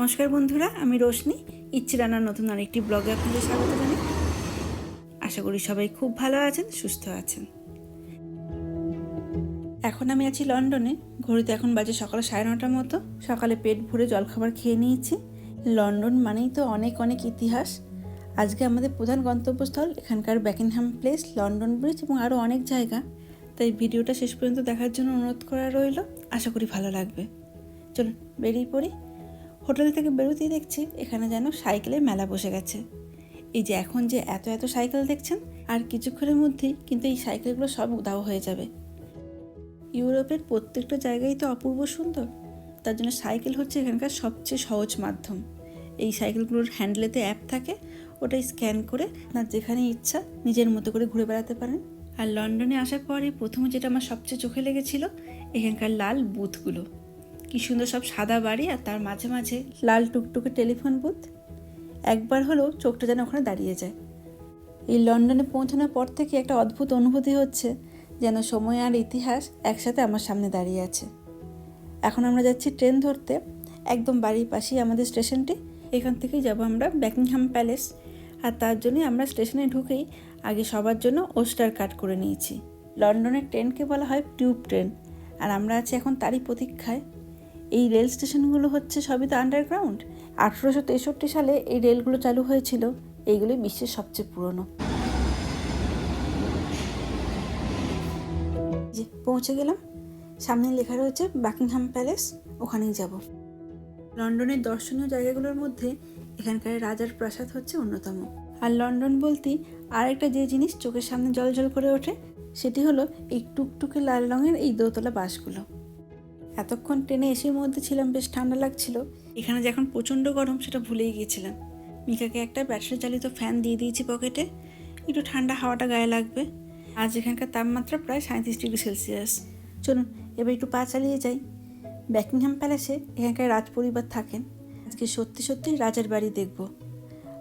নমস্কার বন্ধুরা, আমি রোশনি। ইচ্ছে রান্নার নতুন আরেকটি ব্লগে আপনাদের স্বাগত জানাই। আশা করি সবাই খুব ভালো আছেন, সুস্থ আছেন। এখন আমি আছি লন্ডনে। ঘড়িতে এখন বাজে সকাল সাড়ে নটার মতো। সকালে পেট ভরে জলখাবার খেয়ে নিয়েছি। লন্ডন মানেই তো অনেক অনেক ইতিহাস। আজকে আমাদের প্রধান গন্তব্যস্থল এখানকার ব্যাকিংহাম প্লেস লন্ডন ব্রিজ এবং আরও অনেক জায়গা। তাই ভিডিওটা শেষ পর্যন্ত দেখার জন্য অনুরোধ করা রইল। আশা করি ভালো লাগবে। চলুন, বেরিয়ে পড়ি। হোটেল থেকে বেরোতেই দেখছি এখানে যেন সাইকেলের মেলা বসে গেছে। এই যে এখন যে এত এত সাইকেল দেখছেন, আর কিছুক্ষণের মধ্যেই কিন্তু এই সাইকেলগুলো সব উদাও হয়ে যাবে। ইউরোপের প্রত্যেকটা জায়গায় তো অপূর্ব সুন্দর। তার জন্য সাইকেল হচ্ছে এখানকার সবচেয়ে সহজ মাধ্যম। এই সাইকেলগুলোর হ্যান্ডেলেতে অ্যাপ থাকে ওটাই স্ক্যান করে আপনার যেখানে ইচ্ছা নিজের মতো করে ঘুরে বেড়াতে পারেন। আর লন্ডনে আসার পরে প্রথমে যেটা আমার সবচেয়ে চোখে লেগেছিল, এখানকার লাল বুথগুলো। কি সুন্দর সব সাদা বাড়ি আর তার মাঝে মাঝে লাল টুকটুকে টেলিফোন বুথ। একবার হলেও চোখটা যেন ওখানে দাঁড়িয়ে যায়। এই লন্ডনে পৌঁছানোর পর থেকে একটা অদ্ভুত অনুভূতি হচ্ছে, যেন সময় আর ইতিহাস একসাথে আমার সামনে দাঁড়িয়ে আছে। এখন আমরা যাচ্ছি ট্রেন ধরতে। একদম বাড়ির পাশেই আমাদের স্টেশনটি। এখান থেকেই যাব আমরা ব্যাকিংহাম প্যালেস আর তার জন্যই আমরা স্টেশনে ঢুকেই আগে সবার জন্য ওস্টার কাট করে নিয়েছি। লন্ডনের ট্রেনকে বলা হয় টিউব ট্রেন। আর আমরা আছি এখন তারই প্রতীক্ষায়। এই রেল স্টেশনগুলো হচ্ছে সবই তো আন্ডারগ্রাউন্ড আঠেরোশো তেষট্টি সালে এই রেলগুলো চালু হয়েছিল। এইগুলি বিশ্বের সবচেয়ে পুরনো। যে পৌঁছে গেলাম। সামনে লেখা রয়েছে বাকিংহাম প্যালেস ওখানেই যাব। লন্ডনের দর্শনীয় জায়গাগুলোর মধ্যে এখানকার রাজার প্রাসাদ হচ্ছে অন্যতম। আর লন্ডন বলতেই আরেকটা যে জিনিস চোখের সামনে জল জল করে ওঠে, সেটি হলো এই টুকটুকে লাল রঙের এই দোতলা বাসগুলো। এতক্ষণ ট্রেনে এসির মধ্যে ছিলাম, বেশ ঠান্ডা লাগছিল। এখানে যখন প্রচণ্ড গরম, সেটা ভুলেই গিয়েছিলাম। মিকাকে একটা ব্যাটারি চালিত ফ্যান দিয়ে দিয়েছি পকেটে একটু ঠান্ডা হাওয়াটা গায়ে লাগবে। আজ এখানকার তাপমাত্রা প্রায় সাঁত্রিশ ডিগ্রি সেলসিয়াস। চলুন, এবার একটু পা চালিয়ে যাই। ব্যাকিংহাম প্যালেসে এখানকার রাজ পরিবার থাকেন। আজকে সত্যি সত্যি রাজার বাড়ি দেখব।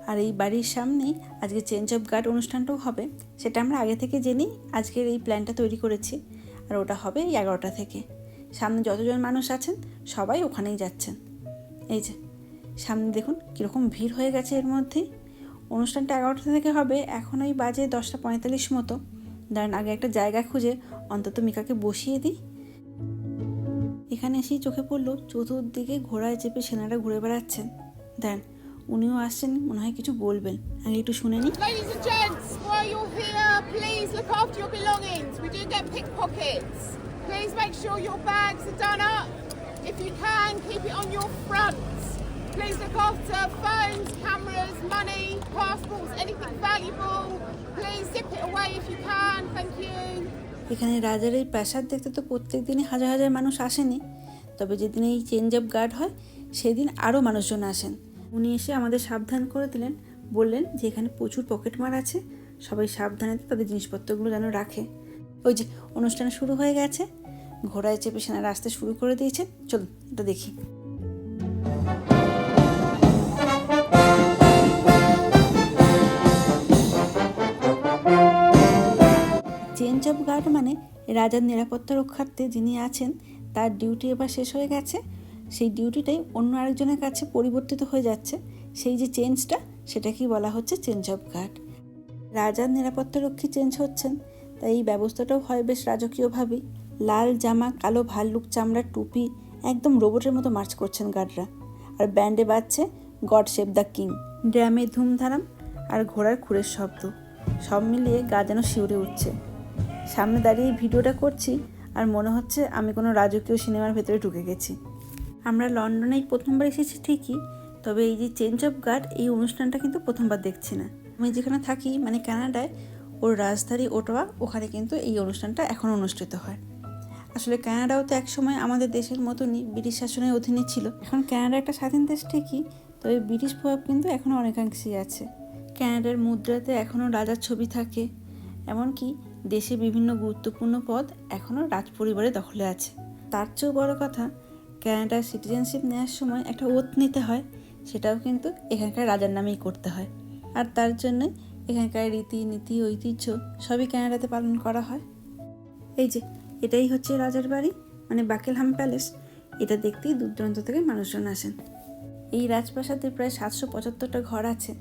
আর এই বাড়ির সামনেই আজকে চেঞ্জ অফ গার্ড অনুষ্ঠানটাও হবে, সেটা আমরা আগে থেকে জেনেই আজকের এই প্ল্যানটা তৈরি করেছি। আর ওটা হবে এই এগারোটা থেকে। সামনে যতজন মানুষ আছেন সবাই ওখানেই যাচ্ছেন। এই যে সামনে দেখুন কীরকম ভিড় হয়ে গেছে এর মধ্যেই অনুষ্ঠানটা এগারোটা থেকে হবে এখন ওই বাজে দশটা পঁয়তাল্লিশ মতো। দাঁড়ান আগে একটা জায়গা খুঁজে অন্তত মিকাকে বসিয়ে দিই। এখানে এসেই চোখে পড়ল চতুর্দিকে ঘোড়ায় চেপে সেনারা ঘুরে বেড়াচ্ছেন। দেন উনিও আসছেন মনে হয় কিছু বলবেন। আগে একটু শুনে নিই। Ladies and gents, here, please look after your belongings. We do get pickpockets. Please make sure your bags are done up. If you can, keep it on your fronts. Please look after phones, cameras, money, passports, anything valuable. Please zip it away if you can. Thank you. এখানে রাজার এই প্রাসাদ দেখতে তো প্রত্যেক দিনই হাজার হাজার মানুষ আসেনি তবে যেদিন এই চেঞ্জ অফ গার্ড হয় সেদিন আরও মানুষজন আসেন উনি এসে আমাদের সাবধান করে দিলেন বললেন যে এখানে প্রচুর পকেটমার আছে সবাই সাবধানে তাদের জিনিসপত্রগুলো যেন রাখে ওই যে অনুষ্ঠান শুরু হয়ে গেছে ঘোড়ায় চেপে সেনারা আসতে শুরু করে দিয়েছে। চলুন, এটা দেখি। চেঞ্জ অফ গার্ড মানে রাজার নিরাপত্তা রক্ষার্থে যিনি আছেন, তার ডিউটি এবার শেষ হয়ে গেছে। সেই ডিউটিটাই অন্য আরেকজনের কাছে পরিবর্তিত হয়ে যাচ্ছে। সেই যে চেঞ্জটা সেটাকেই বলা হচ্ছে চেঞ্জ অফ গার্ড রাজার নিরাপত্তা রক্ষী চেঞ্জ হচ্ছেন, তাই এই ব্যবস্থাটাও হয় বেশ রাজকীয়ভাবেই। লাল জামা, কালো ভাল্লুক চামড়ার টুপি, একদম রোবটের মতো মার্চ করছেন গার্ডরা। আর ব্যান্ডে বাজছে গড সেভ দ্য কিং। ড্রামে ধুমধারাম আর ঘোড়ার খুরের শব্দ। সব মিলিয়ে গা যেন শিউরে উঠছে। সামনে দাঁড়িয়ে ভিডিওটা করছি, আর মনে হচ্ছে আমি কোনো রাজকীয় সিনেমার ভেতরে ঢুকে গেছি। আমরা লন্ডনেই প্রথমবার এসেছি ঠিকই, তবে এই যে চেঞ্জ অফ গার্ড এই অনুষ্ঠানটা কিন্তু প্রথমবার দেখছি না। আমি যেখানে থাকি মানে কানাডায়, ওর রাজধানী ওটোয়া, ওখানে কিন্তু এই অনুষ্ঠানটা এখন অনুষ্ঠিত হয়। আসলে কানাডাও তো একসময় আমাদের দেশের মতনই ব্রিটিশ শাসনের অধীনে ছিল। এখন কানাডা একটা স্বাধীন দেশ ঠিকই, তবে ব্রিটিশ প্রভাব কিন্তু এখনও অনেকাংশেই আছে। কানাডার মুদ্রাতে এখনও রাজার ছবি থাকে, এমনকি দেশে বিভিন্ন গুরুত্বপূর্ণ পদ এখনও রাজ পরিবারের দখলে আছে। তার চেয়েও বড় কথা কানাডার সিটিজেনশিপ নেওয়ার সময় একটা ওত নিতে হয়, সেটাও কিন্তু এখানকার রাজার নামেই করতে হয়। আর তার জন্য এখানকার রীতি নীতি ঐতিহ্য সবই কানাডাতে পালন করা হয়। এই যে এটাই হচ্ছে রাজার বাড়ি মানে বাকেলহাম প্যালেস। এটা দেখতেই দূর দূরান্ত থেকে মানুষজন আসেন। এই রাজপ্রাসাদে প্রায় সাতশো পঁচাত্তরটা ঘর আছে।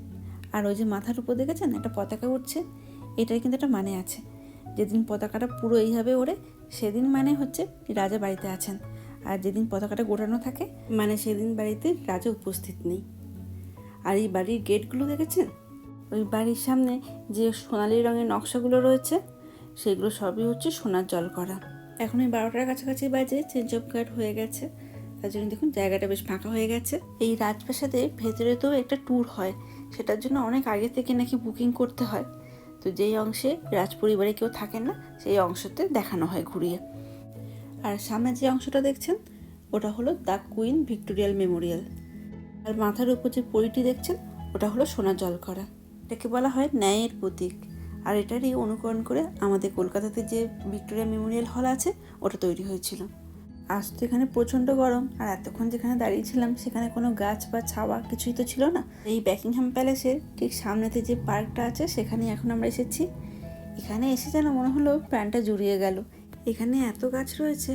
আর ওই যে মাথার উপর দেখেছেন? একটা পতাকা উঠছে এটার কিন্তু একটা মানে আছে। যেদিন পতাকাটা পুরো এইভাবে ওড়ে, সেদিন মানে হচ্ছে রাজা বাড়িতে আছেন। আর যেদিন পতাকাটা গোটানো থাকে মানে সেদিন বাড়িতে রাজা উপস্থিত নেই। আর এই বাড়ির গেটগুলো দেখেছেন? ওই বাড়ির সামনে যে সোনালি রঙের নকশাগুলো রয়েছে সেগুলো সবই হচ্ছে সোনার জল করা। এখন এই বারোটার কাছাকাছি বাজে চেঞ্জ অফ গার্ড হয়ে গেছে। তার জন্য দেখুন জায়গাটা বেশ ফাঁকা হয়ে গেছে। এই রাজপ্রাসাদে ভেতরে তো একটা ট্যুর হয়, সেটার জন্য অনেক আগে থেকে নাকি বুকিং করতে হয়। তো যেই অংশে রাজপরিবারে কেউ থাকেন না, সেই অংশতে দেখানো হয় ঘুরিয়ে। আর সামনে যে অংশটা দেখছেন, ওটা হলো দ্য কুইন ভিক্টোরিয়াল মেমোরিয়াল আর মাথার উপর যে পরিটি দেখছেন, ওটা হলো সোনার জল করা। এটাকে বলা হয় ন্যায়ের প্রতীক। আর এটারই অনুকরণ করে আমাদের কলকাতাতে যে ভিক্টোরিয়া মেমোরিয়াল হল আছে, ওটা তৈরি হয়েছিল। আজ তো এখানে প্রচণ্ড গরম, আর এতক্ষণ যেখানে দাঁড়িয়েছিলাম সেখানে কোনো গাছ বা ছাওয়া কিছুই তো ছিল না। এই ব্যাকিংহাম প্যালেসের ঠিক সামনেতে যে পার্কটা আছে, সেখানে এখন আমরা এসেছি। এখানে এসে যেন মনে হলো প্যান্টটা জুড়িয়ে গেল। এখানে এত গাছ রয়েছে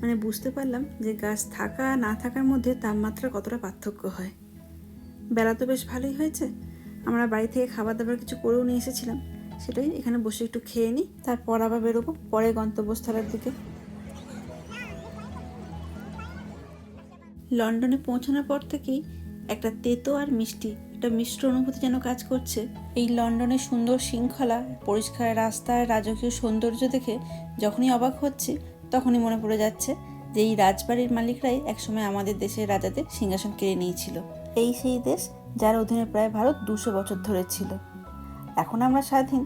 মানে বুঝতে পারলাম যে গাছ থাকা, না থাকার মধ্যে তাপমাত্রা কতটা পার্থক্য হয়। বেলা তো বেশ ভালোই হয়েছে। আমরা বাড়ি থেকে খাবার দাবার কিছু করেও নিয়ে এসেছিলাম। সেটাই এখানে বসে একটু খেয়ে নিই, তারপর আবার বেরোবো, পরে গন্তব্যস্থলের দিকে। লন্ডনে পৌঁছানোর পর থেকেই একটা তেতো আর মিষ্টি, একটা মিশ্র অনুভূতি যেন কাজ করছে। এই লন্ডনের সুন্দর শৃঙ্খলা, পরিষ্কার রাস্তা আর রাজকীয় সৌন্দর্য দেখে যখনই অবাক হচ্ছি, তখনই মনে পড়ে যাচ্ছে যে এই রাজবাড়ির মালিকরাই একসময় আমাদের দেশের রাজাদের সিংহাসন কেড়ে নিয়েছিল। এই সেই দেশ যার অধীনে প্রায় ভারত দুশো বছর ধরে ছিল। এখন আমরা স্বাধীন।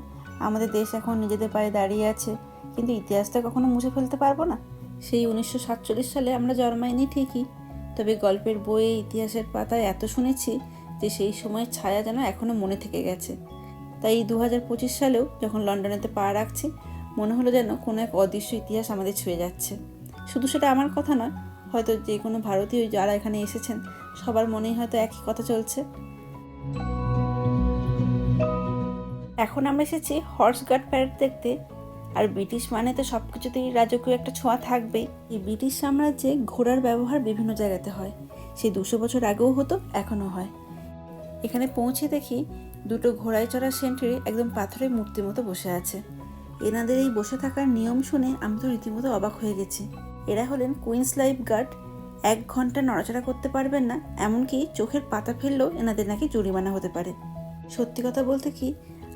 আমাদের দেশ এখন নিজেদের পায়ে দাঁড়িয়ে আছে, কিন্তু ইতিহাসটা কখনো মুছে ফেলতে পারব না। সেই উনিশশো সাতচল্লিশ সালে আমরা জন্মাইনি ঠিকই, তবে গল্পের বইয়ে, ইতিহাসের পাতায় এত শুনেছি যে সেই সময়ের ছায়া যেন এখনও মনে থেকে গেছে। তাই দু হাজার পঁচিশ সালেও যখন লন্ডনেতে পা রাখছি, মনে হলো যেন কোনো এক অদৃশ্য ইতিহাস আমাদের ছুঁয়ে যাচ্ছে। শুধু সেটা আমার কথা নয়, হয়তো যে কোনো ভারতীয় যারা এখানে এসেছেন, সবার মনেই হয়তো একই কথা চলছে। এখন আমরা এসেছি হর্স গার্ড প্যারেড দেখতে। আর ব্রিটিশ মানে তো সব কিছুতেই রাজকীয় একটা ছোঁয়া থাকবেই। এই ব্রিটিশ সাম্রাজ্যে ঘোড়ার ব্যবহার বিভিন্ন জায়গাতে হয়। সেই দুশো বছর আগেও হতো, এখনও হয়। এখানে পৌঁছে দেখি দুটো ঘোড়ায় চড়া সেন্ট্রি একদম পাথরের মূর্তির মতো বসে আছে। এনাদের এই বসে থাকার নিয়ম শুনে আমি তো রীতিমতো অবাক হয়ে গেছি। এরা হলেন কুইন্স লাইফ গার্ড এক ঘণ্টা নড়াচড়া করতে পারবেন না, এমনকি চোখের পাতা ফেললেও এনাদের নাকি জরিমানা হতে পারে। সত্যি কথা বলতে কি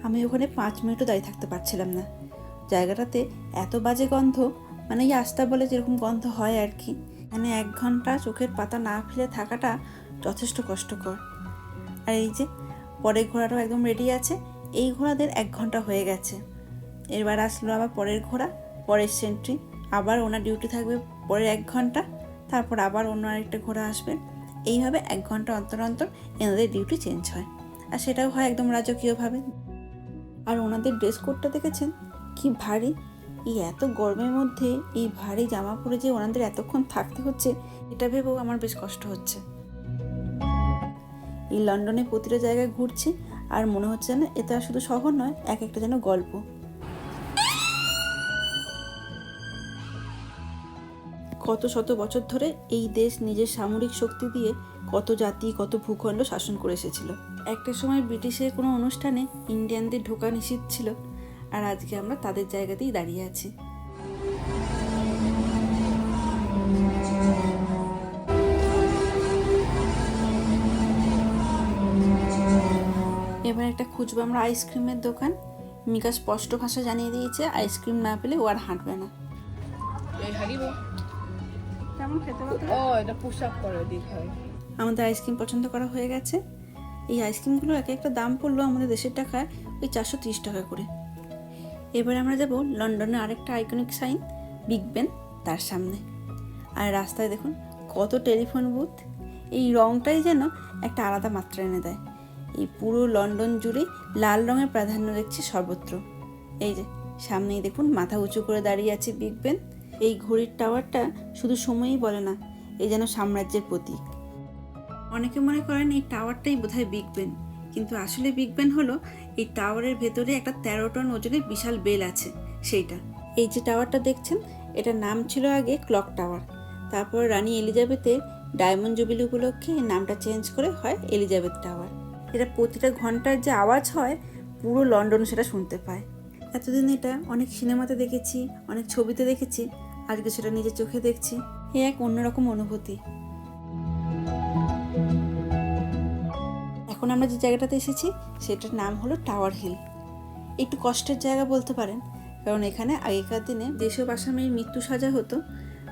আমি ওখানে পাঁচ মিনিটও দাঁড়িয়ে থাকতে পারছিলাম না। জায়গাটাতে এত বাজে গন্ধ মানে এই আস্তা বলে যেরকম গন্ধ হয় আর কি মানে এক ঘণ্টা চোখের পাতা না ফেলে থাকাটা যথেষ্ট কষ্টকর। আর এই যে পরের ঘোড়াটাও একদম রেডি আছে, এই ঘোড়াদের এক ঘণ্টা হয়ে গেছে। এবার আসলো আবার পরের ঘোড়া, পরের সেন্ট্রি আবার ওনার ডিউটি থাকবে পরের এক ঘণ্টা, তারপর আবার অন্য আরেকটা ঘোড়া আসবে। এইভাবে এক ঘণ্টা অন্তর অন্তর এনাদের ডিউটি চেঞ্জ হয়। আর সেটাও হয় একদম রাজকীয়ভাবে। আর ওনাদের ড্রেস কোডটা দেখেছেন? কি ভারী। এই এত গরমের মধ্যে এই ভারী জামা পরে যে ওনাদের এতক্ষণ থাকতে হচ্ছে, এটা ভেবেও আমার বেশ কষ্ট হচ্ছে। এই লন্ডনে প্রতিটা জায়গায় ঘুরছি, আর মনে হচ্ছে না এটা শুধু শহর নয়, এক একটা যেন গল্প। কত শত বছর ধরে এই দেশ নিজের সামরিক শক্তি দিয়ে কত জাতি কত ভূখণ্ড শাসন করে এসেছিল। একটা সময় ব্রিটিশের কোনো অনুষ্ঠানে ইন্ডিয়ানদের ঢোকা নিষিদ্ধ ছিল আর আজকে আমরা তাদের জায়গাতেই দাঁড়িয়ে আছি। এবার একটা খুঁজবো আমরা আইসক্রিমের দোকান। মিকা স্পষ্ট ভাষা জানিয়ে দিয়েছে আইসক্রিম না পেলে ও আর হাঁটবে না। এই হারিব কেমন খেতে ও এটা পুশ আপ করে দেখায় আমাদের আইসক্রিম পছন্দ করা হয়ে গেছে। এই আইসক্রিমগুলো এক একটা দাম পড়ল আমাদের দেশের টাকায় ওই চারশো তিরিশ টাকা করে। এবার আমরা যাব লন্ডনের আরেকটা আইকনিক সাইন বিগ বেন তার সামনে। আর রাস্তায় দেখুন কত টেলিফোন বুথ এই রংটাই যেন একটা আলাদা মাত্রা এনে দেয়। এই পুরো লন্ডন জুড়ে লাল রঙের প্রাধান্য দেখছি সর্বত্র। এই যে, সামনেই দেখুন মাথা উঁচু করে দাঁড়িয়ে আছে বিগ বেন এই ঘড়ির টাওয়ারটা শুধু সময়ই বলে না এই যেন সাম্রাজ্যের প্রতীক। অনেকে মনে করেন এই টাওয়ারটাই বোধহয় বিগ বেন কিন্তু আসলে বিগ বেন হলো এই টাওয়ারের ভেতরে একটা তেরো টন ওজনের বিশাল বেল আছে, সেইটা। এই যে টাওয়ারটা দেখছেন, এটার নাম ছিল আগে ক্লক টাওয়ার তারপর রানী এলিজাবেথের ডায়মন্ড জুবিলি উপলক্ষে নামটা চেঞ্জ করে হয় এলিজাবেথ টাওয়ার। এটা প্রতিটা ঘণ্টার যে আওয়াজ হয়, পুরো লন্ডন সেটা শুনতে পায়। এতদিন এটা অনেক সিনেমাতে দেখেছি, অনেক ছবিতে দেখেছি, আজকে সেটা নিজের চোখে দেখছি। এ এক অন্যরকম অনুভূতি। এখন আমরা যে জায়গাটাতে এসেছি, সেটার নাম হলো টাওয়ার হিল একটু কষ্টের জায়গা বলতে পারেন, কারণ এখানে আগেকার দিনে যেসব আসামির মৃত্যু সাজা হতো,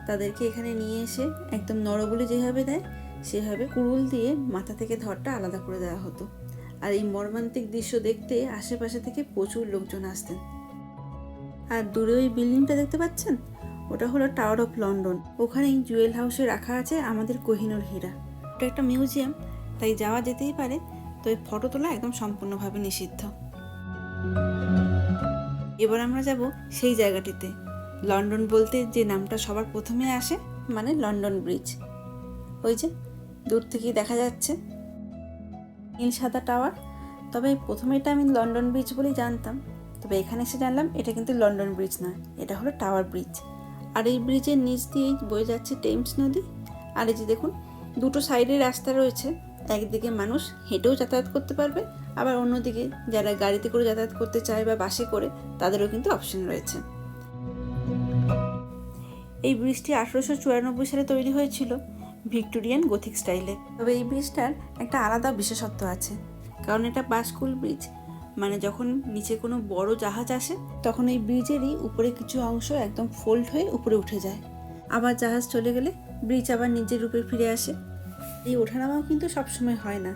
তাদেরকে এখানে নিয়ে এসে একদম নরবলি যেভাবে দেয়, সেভাবে কুড়ুল দিয়ে মাথা থেকে ধরটা আলাদা করে দেওয়া হতো। আর এই মর্মান্তিক দৃশ্য দেখতে আশেপাশে থেকে প্রচুর লোকজন আসতেন। আর দূরে ওই বিল্ডিংটা দেখতে পাচ্ছেন? ওটা হলো টাওয়ার অফ লন্ডন ওখানেই জুয়েল হাউসে রাখা আছে আমাদের কোহিনুর হীরা। ওটা একটা মিউজিয়াম, তাই যাওয়া যেতেই পারে তো এই ফটো তোলা একদম সম্পূর্ণভাবে নিষিদ্ধ। এবার আমরা যাব সেই জায়গাটিতে। লন্ডন বলতে যে নামটা সবার প্রথমে আসে মানে লন্ডন ব্রিজ। ওই যে দূর থেকেই দেখা যাচ্ছে। নীল সাদা টাওয়ার। তবে প্রথমে এটা আমি লন্ডন ব্রিজ বলেই জানতাম। তবে এখানে এসে জানলাম এটা কিন্তু লন্ডন ব্রিজ নয়, এটা হলো টাওয়ার ব্রিজ। আর এই ব্রিজের নিচ দিয়েই বয়ে যাচ্ছে টেমস নদী। আর এই যে দেখুন, দুটো সাইডে রাস্তা রয়েছে। একদিকে মানুষ হেঁটেও যাতায়াত করতে পারবে, আবার অন্যদিকে যারা গাড়িতে করে যাতায়াত করতে চায় বা বাসে করে, তাদেরও কিন্তু অপশন রয়েছে। এই ব্রিজটি আঠারোশো চুরানব্বই সালে তৈরি হয়েছিল ভিক্টোরিয়ান গথিক স্টাইলে। তবে এই ব্রিজটার একটা আলাদা বিশেষত্ব আছে, কারণ এটা বাসকুল ব্রিজ মানে যখন নিচে কোনো বড় জাহাজ আসে, তখন এই ব্রিজেরই উপরে কিছু অংশ একদম ফোল্ড হয়ে উপরে উঠে যায়। আবার জাহাজ চলে গেলে ব্রিজ আবার নিজের রূপে ফিরে আসে। এই ওঠানামাও কিন্তু সবসময় হয় না।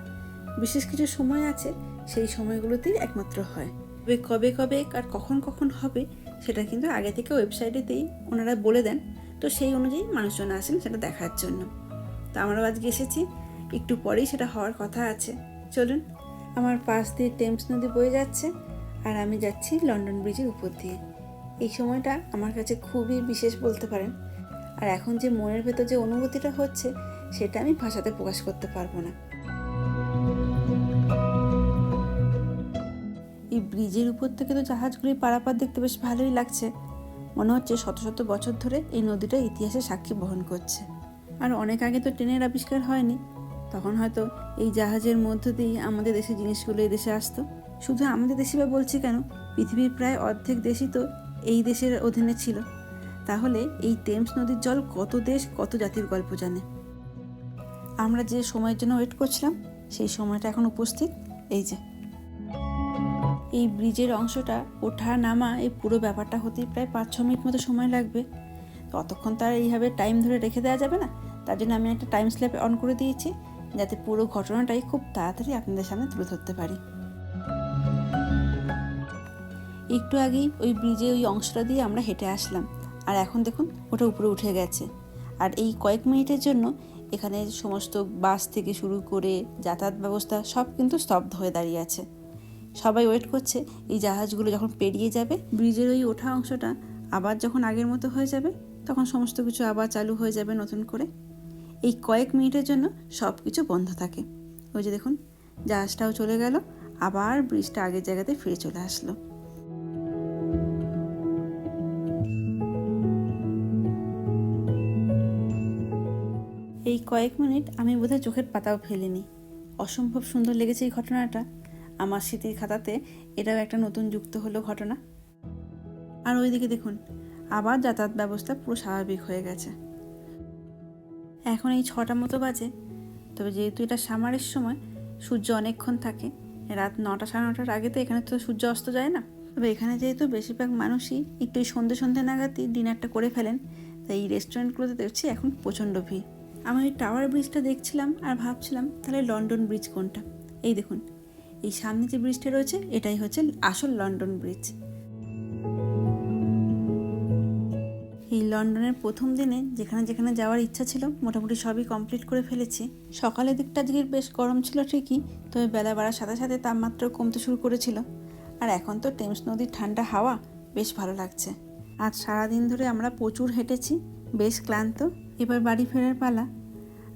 বিশেষ কিছু সময় আছে, সেই সময়গুলোতেই একমাত্র হয়। তবে কবে কবে আর কখন কখন হবে, সেটা কিন্তু আগে থেকে ওয়েবসাইটেতেই ওনারা বলে দেন। তো সেই অনুযায়ী মানুষজন আসেন সেটা দেখার জন্য। তো আমরাও আজকে এসেছি, একটু পরেই সেটা হওয়ার কথা আছে। চলুন, আমার পাশ দিয়ে টেমস নদী বয়ে যাচ্ছে আর আমি যাচ্ছি লন্ডন ব্রিজের উপর দিয়ে। এই সময়টা আমার কাছে খুবই বিশেষ বলতে পারেন। আর এখন যে মনের ভেতর যে অনুভূতিটা হচ্ছে সেটা আমি ভাষাতে প্রকাশ করতে পারব না। এই ব্রিজের উপর থেকে তো জাহাজগুলি পারাপার দেখতে বেশ ভালোই লাগছে। মনে হচ্ছে শত শত বছর ধরে এই নদীটা ইতিহাসে সাক্ষী বহন করছে। আর অনেক আগে তো ট্রেনের আবিষ্কার হয়নি। তখন হয়তো এই জাহাজের মধ্য দিয়ে আমাদের দেশের জিনিসগুলো এই দেশে আসতো। শুধু আমাদের দেশে বা বলছি কেন? পৃথিবীর প্রায় অর্ধেক দেশই তো এই দেশের অধীনে ছিল। তাহলে এই টেমস নদীর জল কত দেশ, কত জাতির গল্প জানে? আমরা যে সময়ের জন্য ওয়েট করছিলাম, সেই সময়টা এখন উপস্থিত। এই যে। এই ব্রিজের অংশটা ওঠা নামা, এই পুরো ব্যাপারটা হতেই প্রায় পাঁচ ছ মিনিট মতো সময় লাগবে। তো অতক্ষণ তো আর এইভাবে টাইম ধরে রেখে দেওয়া যাবে না। তার জন্য আমি একটা টাইম স্ল্যাপ অন করে দিয়েছি, যাতে পুরো ঘটনাটাই খুব তাড়াতাড়ি আপনাদের সামনে তুলে ধরতে পারি। একটু আগেই ওই ব্রিজে ওই অংশটা দিয়ে আমরা হেঁটে আসলাম। আর এখন দেখুন, ওটা উপরে উঠে গেছে। আর এই কয়েক মিনিটের জন্য এখানে সমস্ত বাস থেকে শুরু করে যাতায়াত ব্যবস্থা সব কিন্তু স্তব্ধ হয়ে দাঁড়িয়ে আছে। সবাই ওয়েট করছে, এই জাহাজগুলো যখন পেরিয়ে যাবে, ব্রিজের ওই ওঠা অংশটা আবার যখন আগের মতো হয়ে যাবে, তখন সমস্ত কিছু আবার চালু হয়ে যাবে নতুন করে। এই কয়েক মিনিটের জন্য সব কিছু বন্ধ থাকে। ওই যে দেখুন, জাহাজটাও চলে গেল, আবার ব্রিজটা আগের জায়গাতে ফিরে চলে আসলো। এই কয়েক মিনিট আমি বোধহয় চোখের পাতাও ফেলিনি। অসম্ভব সুন্দর লেগেছে এই ঘটনাটা। আমার স্মৃতির খাতাতে এটাও একটা নতুন যুক্ত হলো ঘটনা। আর ওইদিকে দেখুন, আবার যাতায়াত ব্যবস্থা পুরো স্বাভাবিক হয়ে গেছে। এখন এই ছটা মতো বাজে, তবে যেহেতু এটা সামারের সময়, সূর্য অনেকক্ষণ থাকে, রাত নটা সাড়ে নটার আগে তো এখানে তো সূর্য অস্ত যায় না। তবে এখানে যেহেতু বেশিরভাগ মানুষই একটু সন্ধে সন্ধ্যে নাগাদই ডিনারটা করে ফেলেন, তাই এই রেস্টুরেন্টগুলোতে দেখছি এখন প্রচণ্ড ভিড়। আমি ওই টাওয়ার ব্রিজটা দেখছিলাম আর ভাবছিলাম, তাহলে লন্ডন ব্রিজ কোনটা? এই দেখুন, এই সামনে যে ব্রিজটা রয়েছে, এটাই হচ্ছে আসল লন্ডন ব্রিজ। এই লন্ডনের প্রথম দিনে যেখানে যেখানে যাওয়ার ইচ্ছা ছিল, মোটামুটি সবই কমপ্লিট করে ফেলেছি। সকালের দিকটা আজকের বেশ গরম ছিল ঠিকই, তবে বেলা বাড়ার সাথে সাথে তাপমাত্রা কমতে শুরু করেছিল। আর এখন তো টেমস নদীর ঠান্ডা হাওয়া বেশ ভালো লাগছে। আজ সারাদিন ধরে আমরা প্রচুর হেঁটেছি, বেশ ক্লান্ত এবার বাড়ি ফেরার পালা।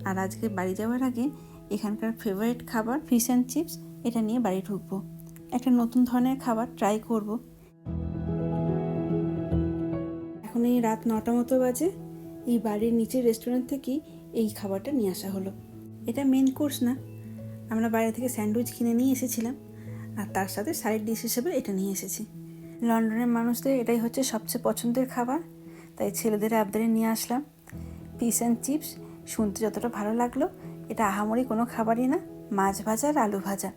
আর আজকে বাড়ি যাওয়ার আগে এখানকার ফেভারিট খাবার ফিশ অ্যান্ড চিপস এটা নিয়ে বাড়ি ঢুকবো। একটা নতুন ধরনের খাবার ট্রাই করব। এখন এই রাত নটা মতো বাজে। এই বাড়ির নিচের রেস্টুরেন্ট থেকেই এই খাবারটা নিয়ে আসা হলো। এটা মেন কোর্স না। আমরা বাইরে থেকে স্যান্ডউইচ কিনে নিয়ে এসেছিলাম। আর তার সাথে সাইড ডিশ হিসেবে এটা নিয়ে এসেছি। লন্ডনের মানুষদের এটাই হচ্ছে সবচেয়ে পছন্দের খাবার। তাই ছেলেদের আবদারে নিয়ে আসলাম। পিস অ্যান্ড চিপস, শুনতে যতটা ভালো লাগল, এটা আহামরি কোনো খাবারই না, মাছ ভাজা আর আলু ভাজা।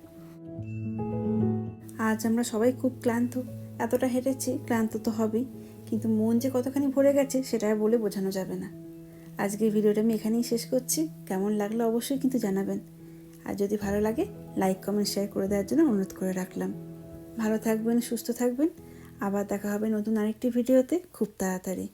আজ আমরা সবাই খুব ক্লান্ত, এতটা হেঁটেছি, ক্লান্ত তো হবেই, কিন্তু মন যে কতখানি ভরে গেছে, সেটা আর বলে বোঝানো যাবে না। আজকের ভিডিওটা আমি এখানেই শেষ করছি, কেমন লাগল অবশ্যই কিন্তু জানাবেন। আর যদি ভালো লাগে, লাইক, কমেন্ট, শেয়ার করে দেওয়ার জন্য অনুরোধ করে রাখলাম। ভালো থাকবেন, সুস্থ থাকবেন, আবার দেখা হবে নতুন আরেকটি ভিডিওতে, খুব তাড়াতাড়ি।